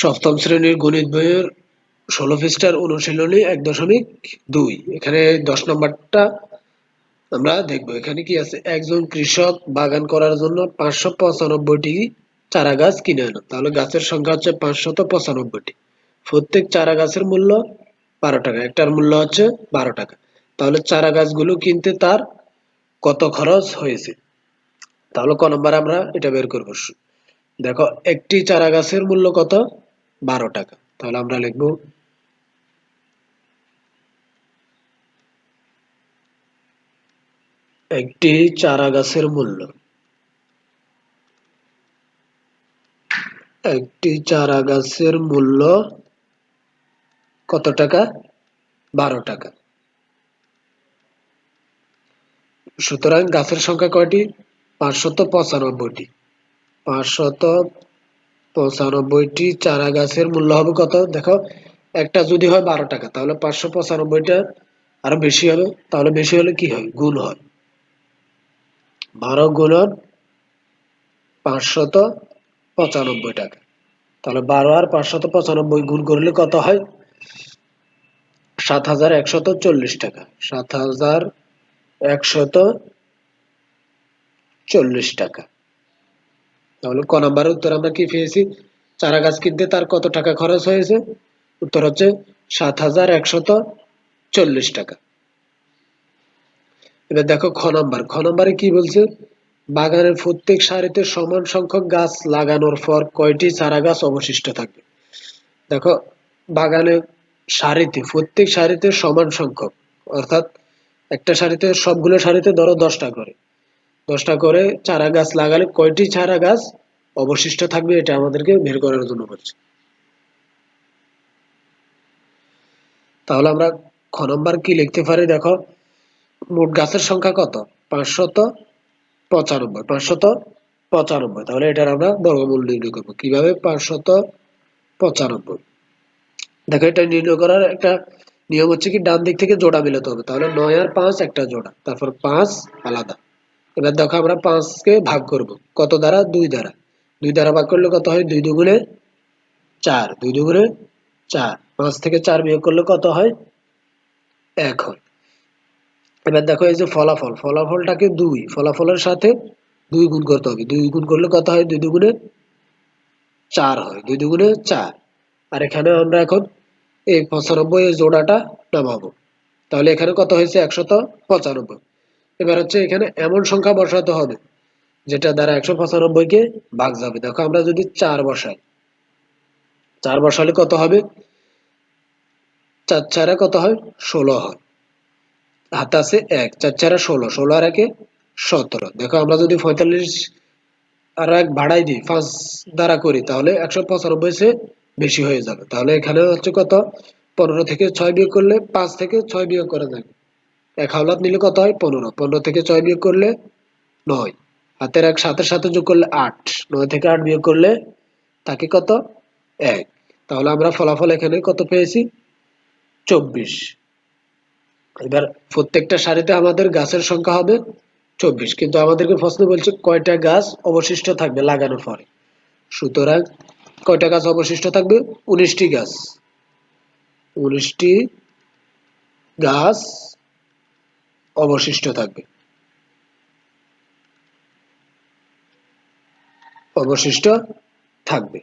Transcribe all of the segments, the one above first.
সপ্তম শ্রেণির গণিত বইয়ের ষোলো পৃষ্ঠার অনুশীলনী এক দশমিক দুই। এখানে দশ নম্বরটা আমরা দেখব। এখানে কি আছে? একজন কৃষক বাগান করার জন্য পাঁচশো পঁচানব্বইটি চারা গাছ কিনে আনো। তাহলে গাছের সংখ্যা হচ্ছে পাঁচশত পঁচানব্বইটি। প্রত্যেক চারা গাছের মূল্য বারো টাকা। একটার মূল্য হচ্ছে বারো টাকা। তাহলে চারা গাছগুলো কিনতে তার কত খরচ হয়েছে? তাহলে ক নম্বর আমরা এটা বের করব। দেখো, একটি চারা গাছের মূল্য কত? বারো টাকা। তাহলে আমরা লিখব একটি চারা গাছের মূল্য। একটি চারা গাছের মূল্য কত টাকা? বারো টাকা। সুতরাং গাছের সংখ্যা কয়টি? পাঁচশত পঁচানব্বইটি। পাঁচশত পঁচানব্বইটি চারা গাছের মূল্য হবে কত? দেখো, একটা যদি হয় বারো টাকা, তাহলে পাঁচশো পঁচানব্বইটা আরও বেশি হবে, তাহলে বেশি হলে কি হয়? গুণ হয়। বারো গুণন পাঁচশত পঁচানব্বই টাকা। তাহলে বারো আর পাঁচশত পঁচানব্বই গুণ করলে কত হয়? সাত হাজার একশত চল্লিশ টাকা। সাত হাজার একশত চল্লিশ টাকা। তাহলে ক নাম্বারের উত্তর আমরা কি পেয়েছি? চারা গাছ কিনতে তার কত টাকা খরচ হয়েছে? উত্তর হচ্ছে সাত হাজার একশত চল্লিশ টাকা। এবার দেখো খ নাম্বার। খ নাম্বারে কি বলছে? বাগানের প্রত্যেক সারিতে সমান সংখ্যক গাছ লাগানোর পর কয়টি চারা গাছ অবশিষ্ট থাকবে? দেখো, বাগানে সারিতে, প্রত্যেক সারিতে সমান সংখ্যক, অর্থাৎ একটা সারিতে, সবগুলো সারিতে ধরো দশটা করে। দশটা করে চারা গাছ লাগালে কয়টি চারা গাছ অবশিষ্ট থাকবে এটা আমাদেরকে বের করার জন্য বলছে। তাহলে আমরা খ নম্বর কি লিখতে পারি? দেখো, মোট গাছের সংখ্যা কত? পাঁচশত পঁচানব্বই। পাঁচশত পঁচানব্বই। তাহলে এটার আমরা বর্গমূল নির্ণয় করব। কীভাবে? পাঁচশত পঁচানব্বই। দেখো, এটা নির্ণয় করার একটা নিয়ম হচ্ছে কি, ডান দিক থেকে জোড়া মিলাতে হবে। তাহলে নয় আর পাঁচ একটা জোড়া। তারপর পাঁচ আলাদা। এবার দেখো আমরা পাঁচকে ভাগ করব। কত দ্বারা? দুই দ্বারা। দুই দ্বারা ভাগ করলে কত হয়? দুই দুগুণে চার। দুই দুগুণে চার। পাঁচ থেকে চার বিয়োগ করলে কত হয়? এক হয়। এবার দেখো এই যে ফলাফল। ফলাফলটাকে দুই। ফলাফলের সাথে দুই গুণ করতে হবে। দুই গুণ করলে কত হয়? দুই দুগুণে চার হয়। দুই দুগুণে চার। আর এখানে আমরা এখন এই পঁচানব্বই জোড়াটা নামাবো। তাহলে এখানে কত হয়েছে? একশত পঁচানব্বই। এবার হচ্ছে এখানে এমন সংখ্যা বসাতে হবে, যেটা দ্বারা একশো পঁচানব্বইকে ভাগ যাবে। দেখো, আমরা যদি চার বসাই, চার বসালে কত হবে? চার চারা কত হয়? ষোলো হয়। হাতে আছে এক, চার চারা ষোলো ষোলো আর একে সতেরো। দেখো, আমরা যদি পঁয়তাল্লিশ আর এক ভাড়াই দিই, পাঁচ দ্বারা করি, তাহলে একশো পঁচানব্বই সে বেশি হয়ে যাবে। তাহলে এখানে হচ্ছে কত? পনেরো থেকে ছয় বিয়োগ করলে পাঁচ থেকে ছয় বিয়োগ করা যাবে। এক হাওলাত নিলে কত হয়? পনেরো। পনেরো থেকে ছয় বিয়োগ করলে নয়। হাতের এক সাতের সাথে যোগ করলে আট। নয় থেকে আট বিয়োগ করলে তাকে কত? এক। তাহলে আমরা ফলাফল এখানে কত পেয়েছি? চব্বিশ। এবার প্রত্যেকটা সারিতে আমাদের গাছের সংখ্যা হবে চব্বিশ। কিন্তু আমাদেরকে প্রশ্ন বলছে, কয়টা গাছ অবশিষ্ট থাকবে লাগানোর পরে? সুতরাং কয়টা গাছ অবশিষ্ট থাকবে? উনিশটি গাছ। উনিশটি গাছ অবশিষ্ট থাকবে। অবশিষ্ট থাকবে।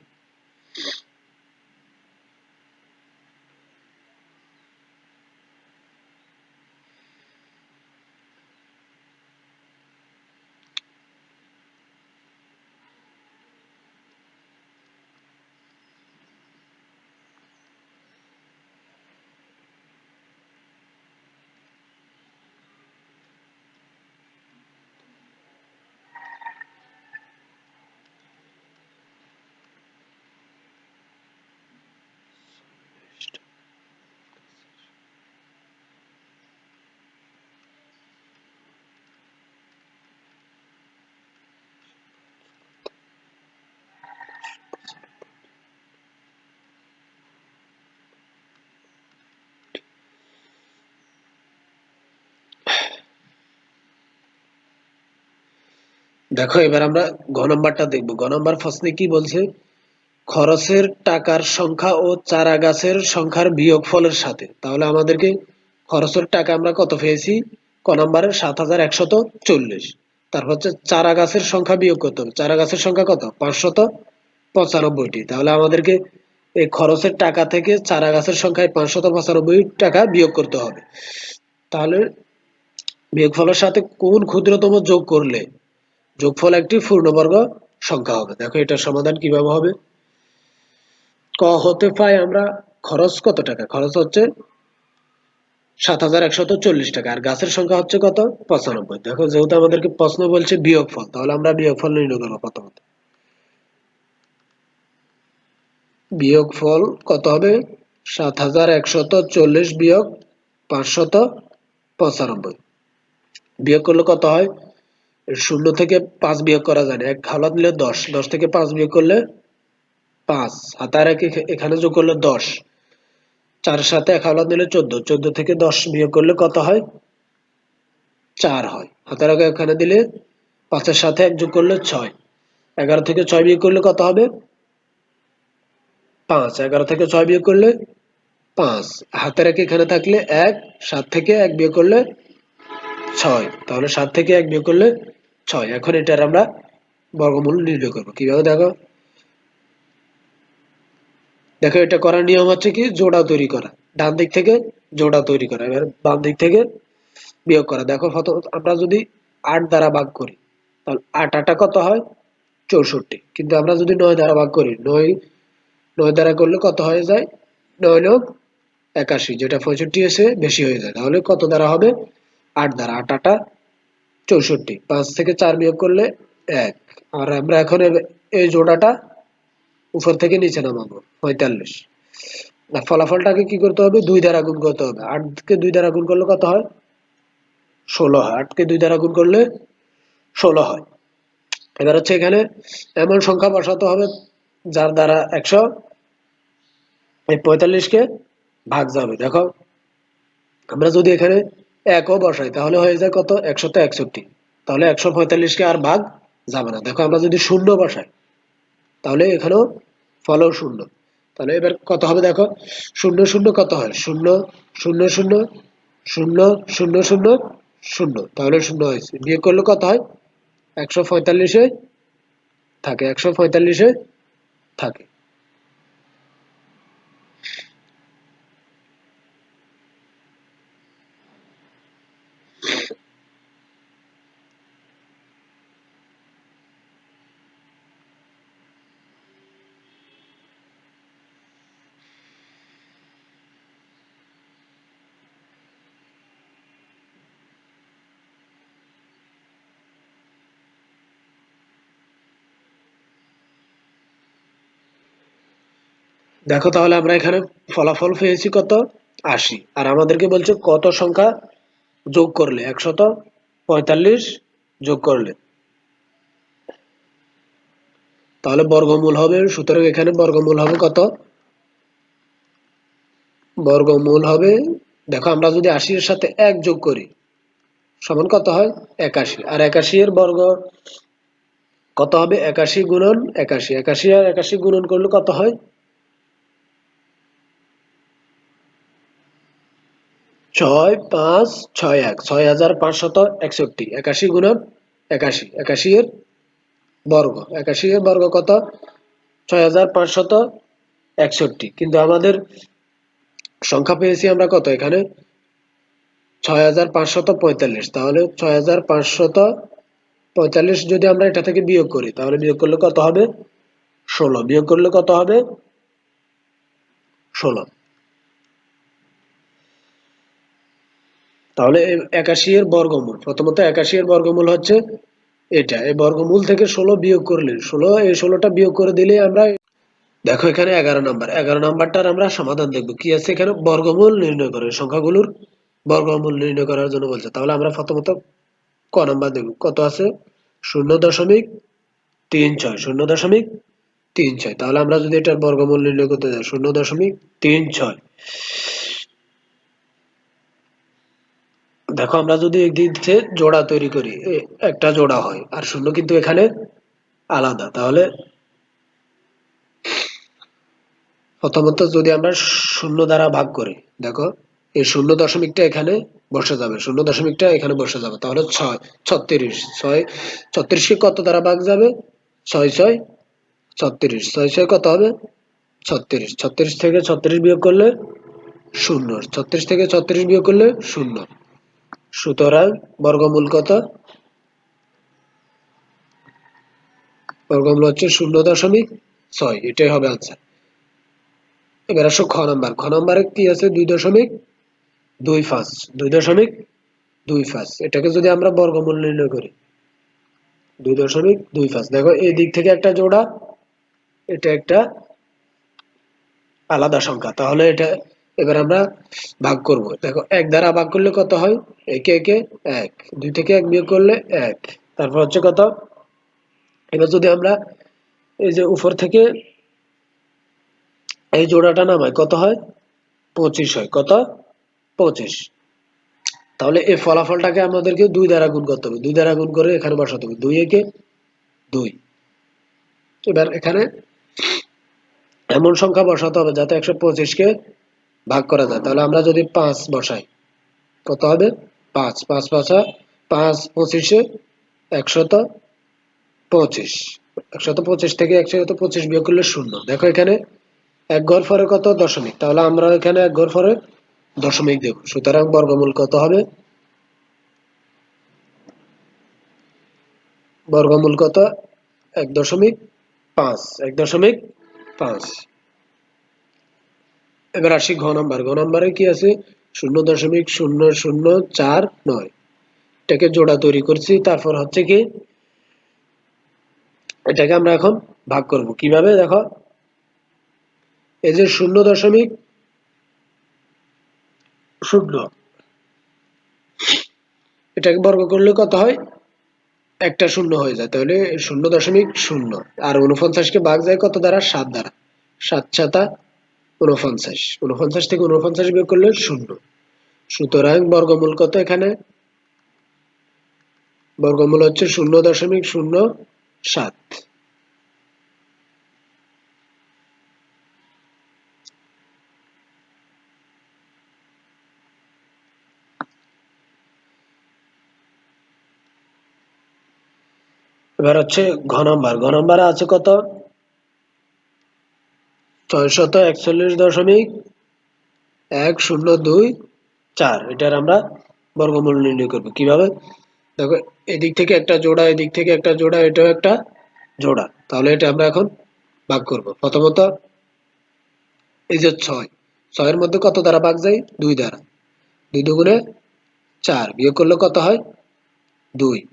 দেখো, এবার আমরা ঘ নম্বরটা দেখব। ঘ নম্বর প্রশ্নে কি বলছে? খরচের টাকার সংখ্যা ও চারা গাছের সংখ্যার বিয়োগফলের সাথে। তাহলে আমাদেরকে খরচের টাকা আমরা কত পেয়েছি? ক নম্বরের সাত হাজার একশত চল্লিশ। তারপর হচ্ছে চারা গাছের সংখ্যা বিয়োগ করতে হবে। চারা গাছের সংখ্যা কত? পাঁচশত পঁচানব্বইটি। তাহলে আমাদেরকে এই খরচের টাকা থেকে চারা গাছের সংখ্যায় পাঁচশত পঁচানব্বই টাকা বিয়োগ করতে হবে। তাহলে বিয়োগফলের সাথে কোন ক্ষুদ্রতম যোগ করলে যোগফল একটি পূর্ণবর্গ সংখ্যা হবে। দেখো এটার সমাধান কীভাবে হবে? ক হতে পাই আমরা খরচ কত টাকা? খরচ হচ্ছে সাত হাজার একশত চল্লিশ টাকা। আর গাছের সংখ্যা হচ্ছে কত? পঁচানব্বই। দেখো যেহেতু আমাদেরকে প্রশ্ন বলছে বিয়োগফল, তাহলে আমরা বিয়োগফল নির্ণয় করব প্রথমত। বিয়োগফল কত হবে? সাত হাজার একশত চল্লিশ বিয়োগ পাঁচশত পঁচানব্বই। বিয়োগ করলে কত হয়? শূন্য থেকে পাঁচ বিয়োগ করা যায় না। এক হাওলাত নিলে দশ দশ থেকে পাঁচ বিয়োগ করলে পাঁচ হাতার এক এখানে যোগ করলে দশ। চার সাথে এক হাওলাত নিলে চোদ্দ চোদ্দ থেকে দশ বিয়োগ করলে কত হয়? চার হয়। হাতের আগে এখানে দিলে পাঁচের সাথে এক যোগ করলে ছয়। এগারো থেকে ছয় বিয়োগ করলে কত হবে? পাঁচ। এগারো থেকে ছয় বিয়োগ করলে পাঁচ। হাতের এক এখানে থাকলে এক, সাত থেকে এক বিয়োগ করলে ছয়। তাহলে সাত থেকে এক বিয়োগ করলে ছয়। এখন এটার আমরা বর্গমূল নির্ণয় করব। কীভাবে দেখো? দেখো, এটা করার নিয়ম হচ্ছে কি? জোড়া তৈরি করা। ডান দিক থেকে জোড়া তৈরি করা। এবার বাম দিক থেকে বিয়োগ করা। দেখো আমরা যদি আট দ্বারা ভাগ করি, তাহলে আট আটা কত হয়? চৌষট্টি। কিন্তু আমরা যদি নয় দ্বারা ভাগ করি, নয় নয় দ্বারা করলে কত হয়ে যায়? নয় লোক একাশি। যেটা পঁয়ষট্টি এসে বেশি হয়ে যায়। তাহলে কত দ্বারা হবে? আট দ্বারা। আট আটা চৌষট্টি। পাঁচ থেকে চার বিয়োগ করলে এক। আর আমরা এখন এই জোড়াটা উপর থেকে নিচে নামাবো, পঁয়তাল্লিশ। আর ফলাফলটাকে কি করতে হবে? দুই দ্বারা গুণ করতে হবে। আটকে দুই দ্বারা গুণ করলে কত হয়? ষোলো হয়। আটকে দুই দ্বারা গুণ করলে ষোলো হয়। এবার হচ্ছে এখানে এমন সংখ্যা বসাতে হবে যার দ্বারা একশো এই পঁয়তাল্লিশকে ভাগ যাবে। দেখো, আমরা যদি এখানে একও বসাই তাহলে হয়ে যায় কত? একশত একষট্টি। তাহলে একশো পঁয়তাল্লিশকে আর ভাগ যাবে না। দেখো আমরা যদি শূন্য বসাই, তাহলে এখানেও ফলও শূন্য। তাহলে এবার কত হবে দেখো? শূন্য শূন্য কত হয়? শূন্য শূন্য শূন্য শূন্য শূন্য শূন্য শূন্য। তাহলে শূন্য হয়েছে। বিয়োগ করলে কত হয়? একশো পঁয়তাল্লিশে থাকে, একশো পঁয়তাল্লিশে থাকে। দেখো তাহলে আমরা এখানে ফলাফল পেয়েছি কত? আশি। আর আমাদেরকে বলছে কত সংখ্যা যোগ করলে? একশত পঁয়তাল্লিশ যোগ করলে। তাহলে বর্গমূল হবে, সুতরাং এখানে বর্গমূল হবে কত? বর্গমূল হবে, দেখো আমরা যদি আশির সাথে এক যোগ করি, সমান কত হয়? একাশি। আর একাশি এর বর্গ কত হবে? একাশি গুণন একাশি। একাশি আর একাশি গুণন করলে কত হয়? ছয় পাঁচ ছয় এক, ছয় হাজার পাঁচশত একষট্টি। একাশি গুণন একাশি। একাশি এর বর্গ। একাশি এর বর্গ কত? ছয় হাজার পাঁচশত একষট্টি। কিন্তু আমাদের সংখ্যা পেয়েছি আমরা কত এখানে? ছয় হাজার পাঁচশত পঁয়তাল্লিশ। তাহলে ছয় হাজার পাঁচশত পঁয়তাল্লিশ যদি আমরা এটা থেকে বিয়োগ করি, তাহলে বিয়োগ করলে কত হবে? ষোলো। বিয়োগ করলে কত হবে? ষোলো। তাহলে একাশি এর বর্গমূল, প্রথমত একাশি এর বর্গমূল হচ্ছে এটা। এই বর্গমূল থেকে ষোলো বিয়োগ করলে, ষোলো, এই ষোলোটা বিয়োগ করে দিলে আমরা দেখো এখানে এগারো নাম্বার। এগারো নাম্বারটার আমরা সমাধান দেখব। কি আছে এখানে? বর্গমূল নির্ণয় করে। সংখ্যাগুলোর বর্গমূল নির্ণয় করার জন্য বলছে। তাহলে আমরা প্রথমত ক নাম্বার দেখব। কত আছে? শূন্য দশমিক তিন ছয়। শূন্য দশমিক তিন ছয়। তাহলে আমরা যদি এটার বর্গমূল নির্ণয় করতে যাই, শূন্য দশমিক তিন ছয়। দেখো, আমরা যদি একদিক থেকে জোড়া তৈরি করি একটা জোড়া হয়, আর শূন্য কিন্তু এখানে আলাদা। তাহলে প্রথমত যদি আমরা শূন্য দ্বারা ভাগ করি, দেখো, এই শূন্য দশমিকটা এখানে বসে যাবে, শূন্য দশমিকটা এখানে বসে যাবে। তাহলে ছয়, ছত্রিশ, ছয়, ছত্রিশকে কত দ্বারা ভাগ যাবে? ছয় ছয়, ছত্রিশ। ছয় ছয় কত হবে? ছত্রিশ। ছত্রিশ থেকে ছত্রিশ বিয়োগ করলে শূন্য। ছত্রিশ থেকে ছত্রিশ বিয়োগ করলে শূন্য। সুতরাং বর্গমূল কত? বর্গমূল হচ্ছে শূন্য দশমিক ছয়, এটাই হবে আনসার এবার আসো খ নাম্বার খ নাম্বারে কি আছে? দুই দশমিক দুই পাঁচ, দুই দশমিক দুই পাঁচ, এটাকে যদি আমরা বর্গমূল নির্ণয় করি, দুই দশমিক দুই পাঁচ, দেখো এই দিক থেকে একটা জোড়া, এটা একটা আলাদা সংখ্যা, তাহলে এটা এবার আমরা ভাগ করব। দেখো, এক দ্বারা ভাগ করলে কত হয়? একে একে এক। দুই থেকে এক বিয়োগ করলে এক। তারপর হচ্ছে কত? এবার যদি আমরা এই যে উপর থেকে এই জোড়াটা নামাই, কত হয়? পঁচিশ হয়। কত? পঁচিশ। তাহলে এই ফলাফলটাকে আমাদেরকে দুই দ্বারা গুণ করতে হবে। দুই দ্বারা গুণ করে এখানে বসাতে হবে। দুই একে দুই। এবার এখানে এমন সংখ্যা বসাতে হবে যাতে একশো পঁচিশকে ভাগ করা যায়। তাহলে আমরা যদি পাঁচ বসাই, কত হবে? পাঁচ। পাঁচ পাঁচা পাঁচ পঁচিশে একশত পঁচিশ। একশত পঁচিশ থেকে একশত পঁচিশ বিয়োগ করলে শূন্য। দেখো এখানে এক ঘর পরে কত? দশমিক। তাহলে আমরা এখানে এক ঘর পরে দশমিক দেব। সুতরাং বর্গমূল কত হবে? বর্গমূল কত? এক দশমিক পাঁচ। এক দশমিক পাঁচ। এবার আসি ঘ নাম্বার। ঘ নাম্বারে কি আছে? শূন্য দশমিক শূন্য শূন্য চার নয়। এটাকে জোড়া তৈরি করছি, তারপর হচ্ছে কি, এটাকে আমরা এখন ভাগ করব। কীভাবে? দেখো, এই যে শূন্য দশমিক শূন্য, এটাকে বর্গ করলে কত হয়? একটা শূন্য হয়ে যায়। তাহলে শূন্য দশমিক শূন্য। আর উনপঞ্চাশকে ভাগ যায় কত দ্বারা? সাত দ্বারা। সাত সাতা উনপঞ্চাশ উনপঞ্চাশ থেকে উনপঞ্চাশ বিয়োগ করলে শূন্য। সুতরাং বর্গমূল কত এখানে? বর্গমূল হচ্ছে শূন্য দশমিক শূন্য সাত। এবার হচ্ছে ঘ নম্বর। ঘ নম্বরে আছে কত? ছয়শত একচল্লিশ দশমিক এক শূন্য দুই চার। এটার আমরা বর্গমূল নির্ণয় করব। কীভাবে? দেখো, এদিক থেকে একটা জোড়া, এদিক থেকে একটা জোড়া, এটাও একটা জোড়া। তাহলে এটা আমরা এখন ভাগ করব। প্রথমত এই যে ছয়, ছয়ের মধ্যে কত দ্বারা ভাগ যায়? দুই দ্বারা। দুই দুগুণে চার, বিয়োগ করলে কত হয়? দুই।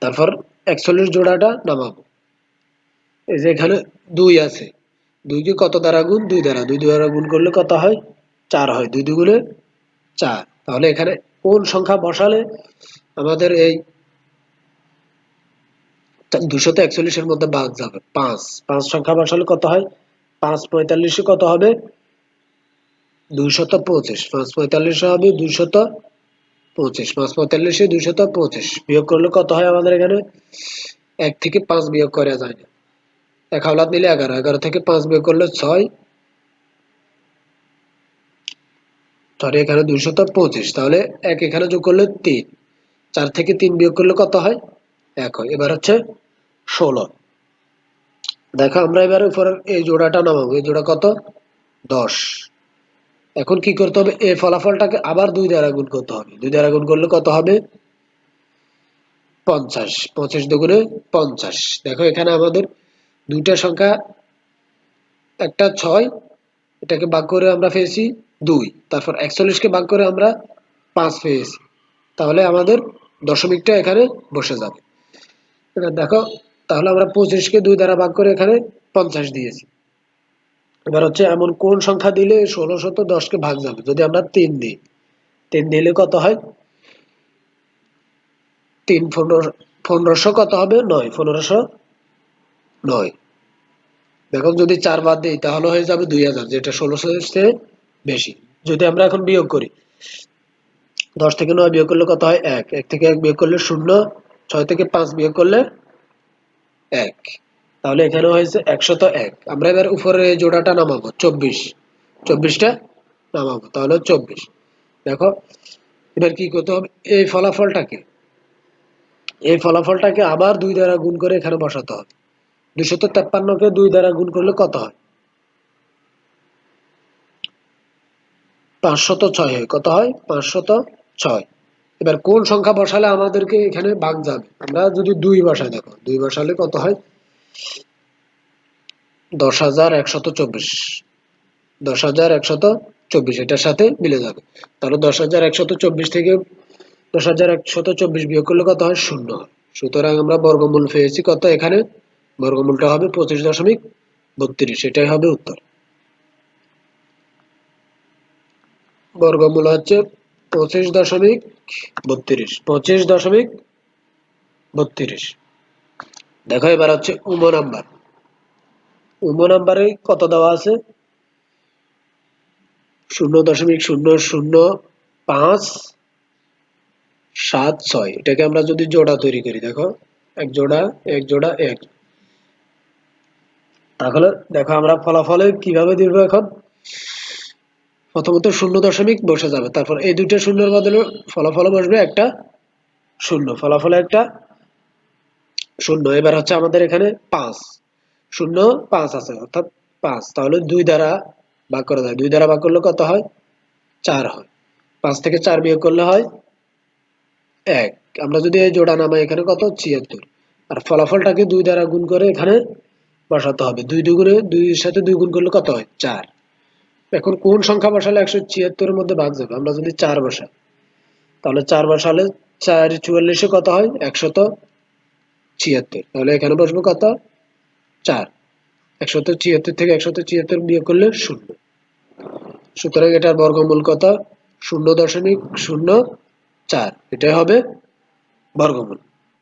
তারপর একচল্লিশ জোড়াটা নামাবো। এই যে এখানে দুই আছে। দুইকে কত দ্বারা গুণ? দুই দ্বারা। দুই দ্বারা গুণ করলে কত হয়? চার হয়। দুই দুগুণে চার। তাহলে এখানে কোন সংখ্যা বসালে আমাদের এই দুশত একচল্লিশের মধ্যে ভাগ যাবে। পাঁচ। পাঁচ সংখ্যা বসালে কত হয়? পাঁচ পঁয়তাল্লিশে কত হবে? দুইশত পঁচিশ। পাঁচ পঁয়তাল্লিশে হবে দুইশত পঁচিশ। পাঁচ পঁয়তাল্লিশে দুইশত পঁচিশ। বিয়োগ করলে কত হয় আমাদের এখানে? এক থেকে পাঁচ বিয়োগ করা যায় না। এক হাওলাত নিলে এগারো এগারো থেকে পাঁচ বিয়োগ করলে ছয়। সরি এখানে দুইশত পঁচিশ, তাহলে এক এখানে যোগ করলে তিন। চার থেকে তিন বিয়োগ করলে কত হয়? এক হয়। এবার হচ্ছে ষোলো। দেখো, আমরা এবার উপরের এই জোড়াটা নামাবো। এই জোড়া কত? দশ। এখন কি করতে হবে? এই ফলাফলটাকে আবার দুই দ্বারা গুণ করতে হবে। দুই দ্বারা গুণ করলে কত হবে? পঞ্চাশ। পঁচিশ দুগুণে পঞ্চাশ। দেখো, এখানে আমাদের দুইটা সংখ্যা, একটা ছয়, এটাকে ভাগ করে আমরা পেয়েছি দুই। তারপর একচল্লিশকে ভাগ করে আমরা পাঁচ পেয়েছি। তাহলে আমাদের দশমিকটা এখানে বসে যাবে। এবার দেখো, তাহলে আমরা পঁচিশকে দুই দ্বারা ভাগ করে এখানে পঞ্চাশ দিয়েছি। এবার হচ্ছে এমন কোন সংখ্যা দিলে ষোলোশত দশকে ভাগ যাবে? যদি আমরা তিন দিই, তিন দিলে কত হয়? তিন পনেরো, পনেরোশো কত হবে? নয়, পনেরোশো নয়। দেখো যদি চার বাদ দিই, তাহলে হয়ে যাবে দুই হাজার, যেটা ষোলোশো চেয়ে বেশি। যদি আমরা এখন বিয়োগ করি, দশ থেকে নয় বিয়োগ করলে কত হয়? এক। এক থেকে এক বিয়োগ করলে শূন্য, ছয় থেকে পাঁচ বিয়োগ করলে এক। তাহলে এখানে হয়েছে একশত এক। আমরা এবার উপরে জোড়াটা নামাবো, চব্বিশ। চব্বিশটা নামাবো, তাহলে চব্বিশ। দেখো, এবার কি করতে হবে? এই ফলাফলটাকে এই ফলাফলটাকে আবার দুই দ্বারা গুণ করে এখানে বসাতে হবে। দুশত তেপ্পান্নকে দুই দ্বারা গুণ করলে কত হয়? পাঁচশত ছয় হয়। কত হয়? পাঁচশত ছয়। এবার কোন সংখ্যা বসালে আমাদেরকে এখানে ভাগ যাবে? আমরা যদি দুই বসাই, দেখো, দুই বসালে কত হয়? দশ হাজার একশত চব্বিশ। দশ হাজার একশত চব্বিশ, এটার সাথে মিলে যাবে। তাহলে দশ হাজার একশত চব্বিশ থেকে দশ হাজার একশত চব্বিশ বিয়োগ করলে কত হয়? শূন্য সুতরাং আমরা বর্গমূল পেয়েছি কত এখানে? বর্গমূলটা হবে পঁচিশ দশমিক বত্রিশ, এটাই হবে উত্তর। বর্গমূল হচ্ছে পঁচিশ দশমিক বত্রিশ, পঁচিশ দশমিক বত্রিশ। দেখো, এবার হচ্ছে উম নাম্বার। উম নাম্বারে কত দেওয়া আছে? শূন্য দশমিক শূন্য শূন্য পাঁচ সাত ছয়। এটাকে আমরা যদি জোড়া তৈরি করি, দেখো, এক জোড়া এক জোড়া, এক। তাহলে দেখো আমরা ফলাফলে কীভাবে দিব এখন? প্রথমত শূন্য দশমিক বসে যাবে। তারপর এই দুইটা শূন্যের বদলে ফলাফল বসবে একটা শূন্য। ফলাফলে একটা শূন্য। এবার হচ্ছে আমাদের এখানে পাঁচ। শূন্য, পাঁচ আছে, অর্থাৎ পাঁচ। তাহলে দুই দ্বারা ভাগ করা যায় দুই দ্বারা ভাগ করলে কত হয়? চার হয়। পাঁচ থেকে চার বিয়োগ করলে হয় এক। আমরা যদি এই জোড়া নামাই এখানে কত? ছিয়াত্তর। আর ফলাফলটাকে দুই দ্বারা গুণ করে এখানে বসাতে হবে। দুই দুগুণে দুইয়ের সাথে দুই গুণ করলে কত হয়? চার। এখন কোন সংখ্যা বসালে একশো ছিয়াত্তরের মধ্যে ভাগ যাবে? আমরা যদি চার বসাই, তাহলে চার বসালে চার চুয়াল্লিশে কত হয়? একশত ছিয়াত্তর। তাহলে এখানে বসবো কত? চার। একশত ছিয়াত্তর থেকে একশত ছিয়াত্তর বিয়োগ করলে শূন্য। সুতরাং এটার বর্গমূল কত? শূন্য দশমিক শূন্য চার। এটাই হবে বর্গমূল।